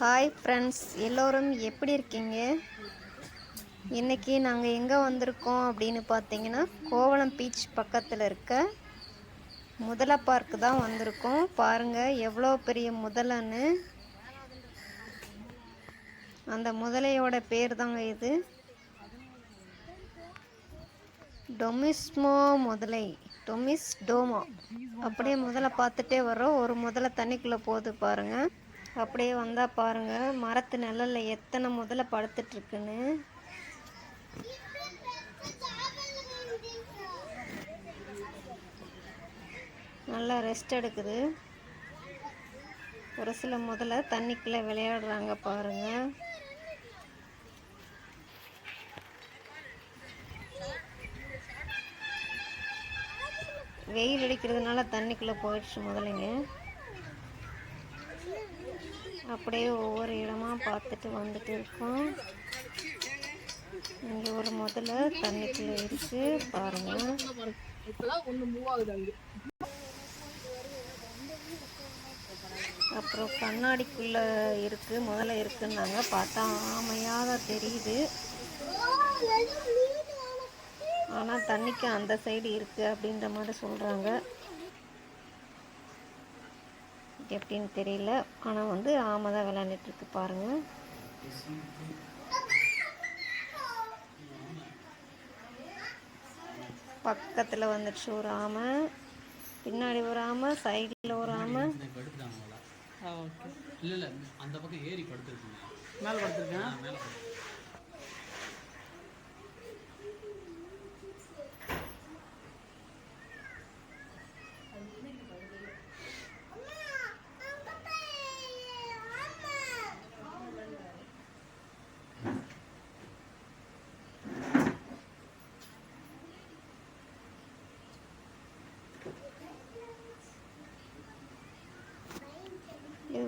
Hi friends எல்லோரும் எப்படி இருக்கீங்க? இன்றைக்கி நாங்கள் எங்கே வந்திருக்கோம் அப்படின்னு பார்த்தீங்கன்னா கோவளம் பீச் பக்கத்தில் இருக்க முதலை பார்க்கு தான் வந்திருக்கோம். பாருங்கள் எவ்வளோ பெரிய முதலைன்னு. அந்த முதலையோட பேர் தாங்க இது. டொமிஸ்மோ முதலை. டொமிஸ் டோமோ அப்படியே முதல்ல பார்த்துட்டே வரோம் ஒரு முதல்ல தண்ணிக்குள்ளே போகுது பாருங்கள் அப்படியே வந்தால் பாருங்க. மரத்து நிழலில் எத்தனை முதல்ல படுத்துட்ருக்குன்னு நல்லா ரெஸ்ட் எடுக்குது. ஒரு சில முதல்ல தண்ணிக்குள்ளே விளையாடுறாங்க பாருங்க. வெயில் அடிக்கிறதுனால தண்ணிக்குள்ளே போயிடுச்சு முதலைங்க. அப்படியே ஒவ்வொரு இடமா பார்த்துட்டு வந்துட்டு இருக்கோம். இங்கே ஒரு முதல்ல தண்ணிக்குள்ளே இருக்கு பாருங்க. அப்புறம் கண்ணாடிக்குள்ளே இருக்கு முதல்ல இருக்குன்னாங்க பார்த்தா ஆமையாக தான் தெரியுது. ஆனால் தண்ணிக்கு அந்த சைடு இருக்கு அப்படின்ற மாதிரி சொல்கிறாங்க எப்படின்னு தெரியல. ஆனால் வந்து ஆமை தான் விளையாண்டுட்டு இருக்கு பாருங்க. பக்கத்தில் வந்துடுச்சு ஒரு ஆமை. பின்னாடி ஒரு ஆமை சைடில் ஒரு ஆமை. இல்ல இல்ல அந்த பக்கம் ஏறி படுத்துருக்குங்க மேல படுத்திருக்கேன். மேல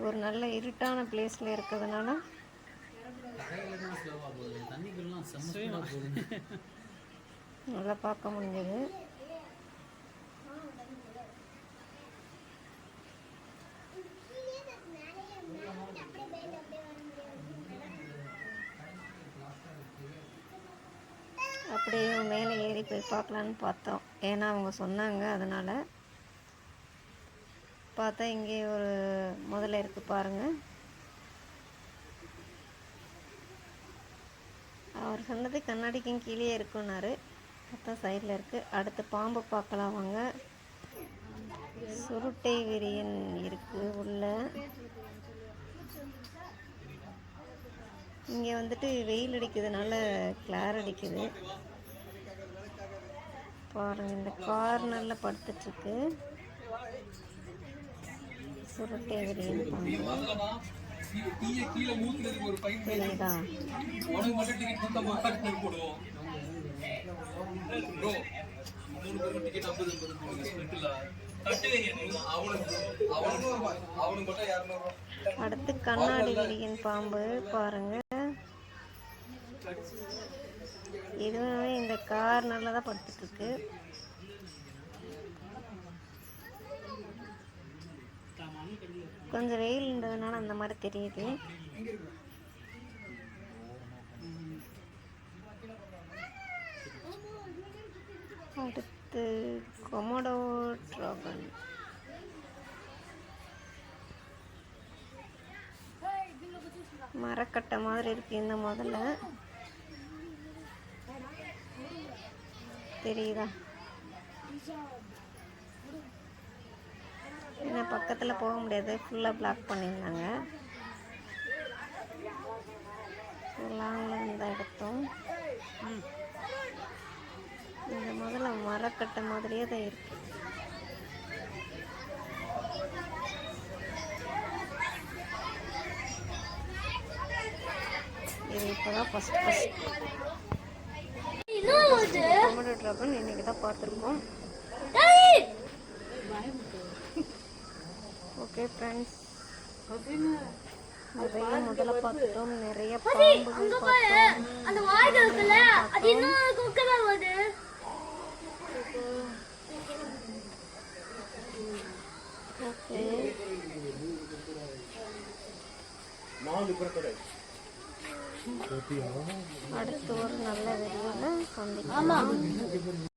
இது ஒரு நல்ல இருட்டான பிளேஸில் இருக்கிறதுனால நல்லா பார்க்க முடிஞ்சது. அப்படியே மேலே ஏறி போய் பார்க்கலான்னு பார்த்தோம். ஏன்னா அவங்க சொன்னாங்க அதனால் பார்த்தா இங்கே ஒரு இருக்கு பாருங்க. அவர் சொன்னது கண்ணாடிக்கும் கீழே இருக்குன்னாரு மொத்தம் சைடில் இருக்குது அடுத்து பாம்பு பார்க்கலாம் வாங்க. சுருட்டை விரியன் இருக்கு உள்ள. இங்கே வந்துட்டு வெயில் அடிக்கிறதுனால கிளார் அடிக்குது. பாருங்க இந்த கார்னரில் படுத்துட்ருக்கு பாம்பு தெரியுதா அடுத்து கண்ணாடி விரியன் பாம்பு பாருங்க. இதுவுமே இந்த கார்னரில் தான் படுத்துட்டு இருக்கு. கொஞ்சம் வெயில்ன்றதுனால அந்த மாதிரி தெரியுது. அடுத்து கொமோடோ ட்ராகன். மரக்கட்டை மாதிரி இருக்கு இந்த முதல்ல. தெரியுதா ஏன்னா பக்கத்தில் போக முடியாது. ஃபுல்லாக பிளாக் பண்ணியிருந்தாங்க. லாங்கில் இருந்து எடுத்தோம் இந்த முதல்ல மரக்கட்டை மாதிரியே தான் இருக்கு. இது இப்போதான் ஃபஸ்ட் ஃபஸ்ட் கொமடோ ட்ராகன் இன்னைக்கு தான் பார்த்துருக்கோம். ஓகே ஃப்ரெண்ட்ஸ் நிறைய முதல்ல பார்த்துட்டோம் நிறைய பாம்புகள் பார்த்தோம். அந்த வாய்க்கு இருக்குல்ல அது இன்னும் குக்கரா வருது? ஓகே. அடுத்து ஒரு நல்ல வீடியோவில் சந்திக்கலாம்.